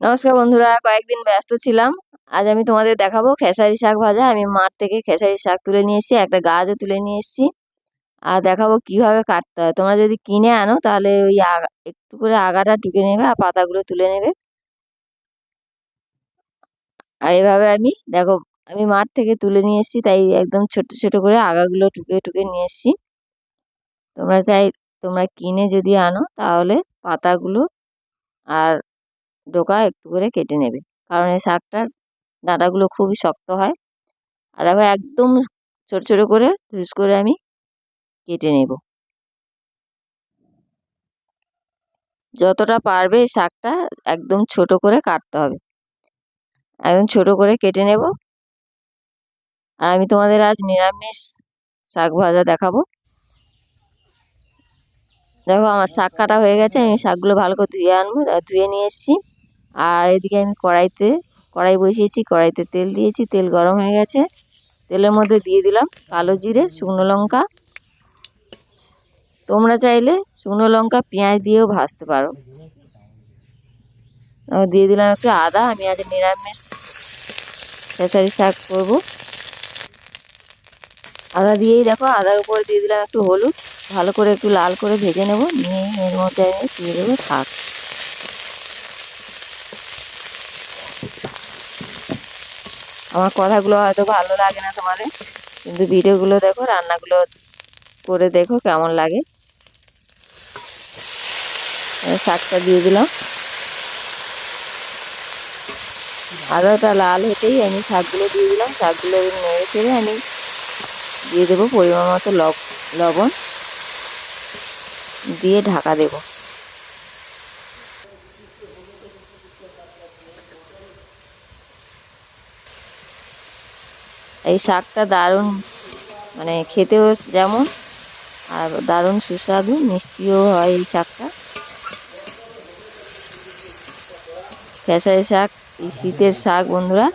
নমস্কার বন্ধুরা, কয়েকদিন ব্যস্ত ছিলাম। আজ আমি তোমাদের দেখাবো খেসারি শাক ভাজা। আমি মাঠ থেকে খেসারি শাক তুলে নিয়ে এসেছি, একটা গাছও তুলে নিয়ে এসেছি। আর দেখাবো কীভাবে কাটতে হয়। তোমরা যদি কিনে আনো, তাহলে ওই একটু করে আগাটা টুকে নেবে আর পাতাগুলো তুলে নেবে। আর এভাবে আমি, দেখো, আমি মাঠ থেকে তুলে নিয়ে এসেছি, তাই একদম ছোট ছোট করে আগাগুলো টুকে টুকে নিয়ে এসেছি। তোমরা চাই, তোমরা কিনে যদি আনো, তাহলে পাতাগুলো আর ডোকা একটু করে কেটে নেবে। কারণ এই শাকটার ডাঁটাগুলো খুবই শক্ত হয়। আর দেখো, একদম ছোট ছোট করে ধুস করে আমি কেটে নেব। যতটা পারবে এই শাকটা একদম ছোট করে কাটতে হবে। একদম ছোট করে কেটে নেব। আর আমি তোমাদের আজ নিরামিষ শাক ভাজা দেখাবো। দেখো, আমার শাক কাটা হয়ে গেছে, আমি শাকগুলো ভালো করে ধুয়ে আনব, ধুয়ে নিয়ে এসেছি। আর এদিকে আমি কড়াইতে, কড়াই বসিয়েছি, কড়াইতে তেল দিয়েছি, তেল গরম হয়ে গেছে। তেলের মধ্যে দিয়ে দিলাম কালো জিরে, শুকনো লঙ্কা। তোমরা চাইলে শুকনো লঙ্কা, পেঁয়াজ দিয়েও ভাজতে পারো। দিয়ে দিলাম একটু আদা, আমি আজ নিরামিষ খেসারি শাক করব। আদা দিয়েই দেখো, আদার উপরে দিয়ে দিলাম একটু হলুদ। ভালো করে একটু লাল করে ভেজে নেব, নিয়ে এর মধ্যে আমি দিয়ে দেবো শাক। আমার কথাগুলো হয়তো ভালো লাগে না তোমাদের, কিন্তু ভিডিওগুলো দেখো, রান্নাগুলো করে দেখো কেমন লাগে। শাকটা দিয়ে দিলাম। আদাটা লাল হতেই আমি শাকগুলো দিয়ে দিলাম। শাকগুলো নেড়ে চেড়ে আমি দিয়ে দেবো পরিমাণ মতো লবণ। দিয়ে ঢাকা দেবো। এই শাকটা দারুণ মানে খেতেও যেমন আর দারুণ সুস্বাদু, মিষ্টিও হয় এই শাকটা। খেসারি শাক, এই শীতের শাক বন্ধুরা।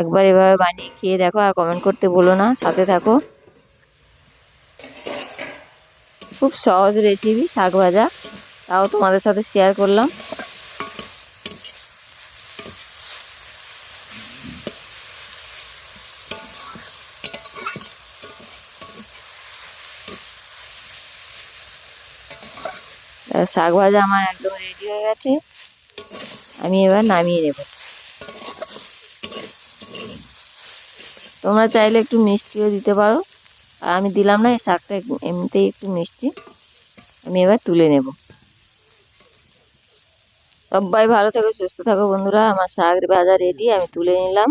একবার এভাবে বানিয়ে খেয়ে দেখো আর কমেন্ট করতে বলো না, সাথে থাকো। খুব সহজ রেসিপি শাক ভাজা, তাও তোমাদের সাথে শেয়ার করলাম। শাক ভাজা আমার একদম রেডি হয়ে গেছে। আমি এবার নামিয়ে নেব। তোমরা চাইলে একটু মিষ্টিও দিতে পারো। আর আমি দিলাম না, এই শাকটা এমনিতেই একটু মিষ্টি। আমি এবার তুলে নেব। সবাই ভালো থাকো, সুস্থ থাকো বন্ধুরা। আমার শাক ভাজা রেডি আমি তুলে নিলাম।